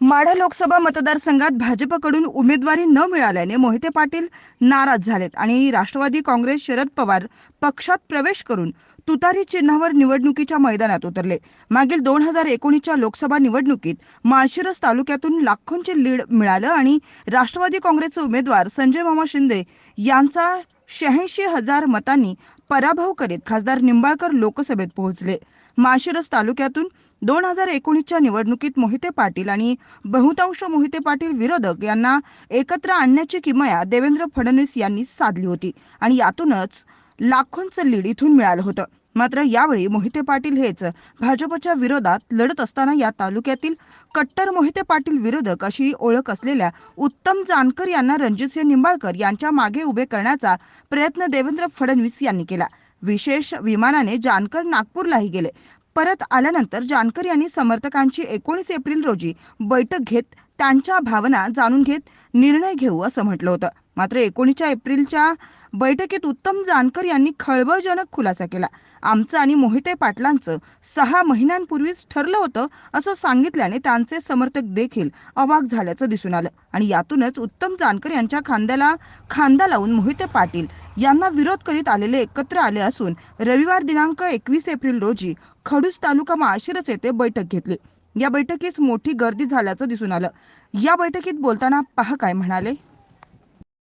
माढा लोकसभा मतदारसंघात भाजपकडून उमेदवारी न मिळाल्याने मोहिते पाटील नाराज झालेत आणि राष्ट्रवादी काँग्रेस शरद पवार पक्षात प्रवेश करून तुतारी चिन्हावर निवडणुकीच्या मैदानात उतरले. मागील दोन हजार एकोणीसच्या लोकसभा निवडणुकीत माळशिरस तालुक्यातून लाखोंचे लीड मिळालं आणि राष्ट्रवादी काँग्रेसचे उमेदवार संजय मामा शिंदे यांचा शहाऐंशी हजार मतांनी पराभव करीत खासदार निंबाळकर लोकसभेत पोहोचले. माशिरस तालुक्यातून दोन हजार एकोणीसच्या निवडणुकीत मोहिते पाटील आणि बहुतांश मोहिते पाटील विरोधक यांना एकत्र आणण्याची किमया देवेंद्र फडणवीस यांनी साधली होती आणि यातूनच लाखोंचं लीड इथून मिळालं होतं. मात्र यावेळी मोहिते पाटील हेच भाजपच्या विरोधात लढत असताना या तालुक्यातील कट्टर मोहिते पाटील विरोधक अशी ओळख असलेल्या उत्तम जानकर यांना रणजितसिंह निंबाळकर यांच्या मागे उभे करण्याचा प्रयत्न देवेंद्र फडणवीस यांनी केला. विशेष विमानाने जानकर नागपूरलाही गेले. परत आल्यानंतर जानकर यांनी समर्थकांची एकोणीस एप्रिल रोजी बैठक घेत त्यांच्या भावना जाणून घेत निर्णय घेऊ असं म्हटलं होतं. मात्र एकोणीसच्या एप्रिलच्या बैठकीत उत्तम जानकर यांनी खळबळजनक खुलासा केला. आमचं आणि मोहिते पाटलांचं सहा महिन्यांपूर्वीच ठरलं होतं असं सांगितल्याने त्यांचे समर्थक देखील अवाक झाल्याचं दिसून आलं. आणि यातूनच उत्तम जानकर यांच्या खांद्याला खांदा लावून मोहिते पाटील यांना विरोध करीत आलेले एकत्र आले असून रविवार दिनांक एकवीस एप्रिल रोजी खडूस तालुका माळशिरस येथे बैठक घेतली. या बैठकीस मोठी गर्दी झाल्याचं दिसून आलं. या बैठकीत बोलताना पहा काय म्हणाले.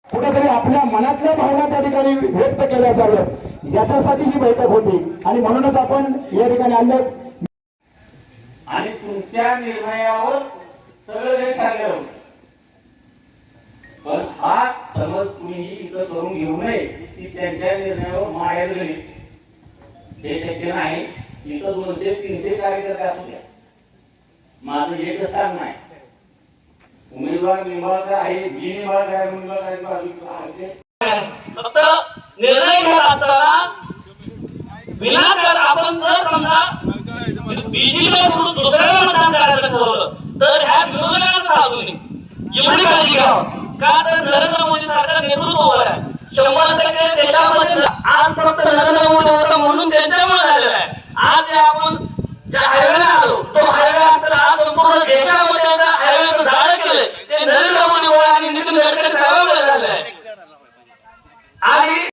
कुठेतरी आपल्या मनातल्या भावना त्या ठिकाणी व्यक्त केल्या जाव्यात याच्यासाठी ही बैठक होती. आणि म्हणूनच आपण या ठिकाणी आणलं आणि तुमच्या निर्णयावर सगळं हे ठरलं पण हा समज तुम्ही इथं करून घेऊ नये की त्यांच्या निर्णयावर माया गेली. हे शक्य नाही. इथं दोनशे तीनशे कार्यकर्ते असू द्या. माझं एकच सांगणं नाही उमेदवार निंबाळकर आहे मी निंबाळकर आहे उमेदवार आहे फक्त निर्णय घेत असताना विनाकारण आपण जर समजा बीजेपीला सोडून दुसऱ्याला मतदान करायचं ठरवलं तर ह्या विरोधकांना साधून एवढी काळजी घ्यावं का तर नरेंद्र मोदी सरकार नेतृत्वावर आहे शंभर टक्के देशामध्ये आज फक्त नरेंद्र मोदी होता म्हणून त्यांच्यामुळे झालेलं आहे आज जे आपण ज्या हायवेला आलो तो हायवे असताना आज संपूर्ण देशामध्ये हायवेचं जाळं केलंय ते नरेंद्र आणि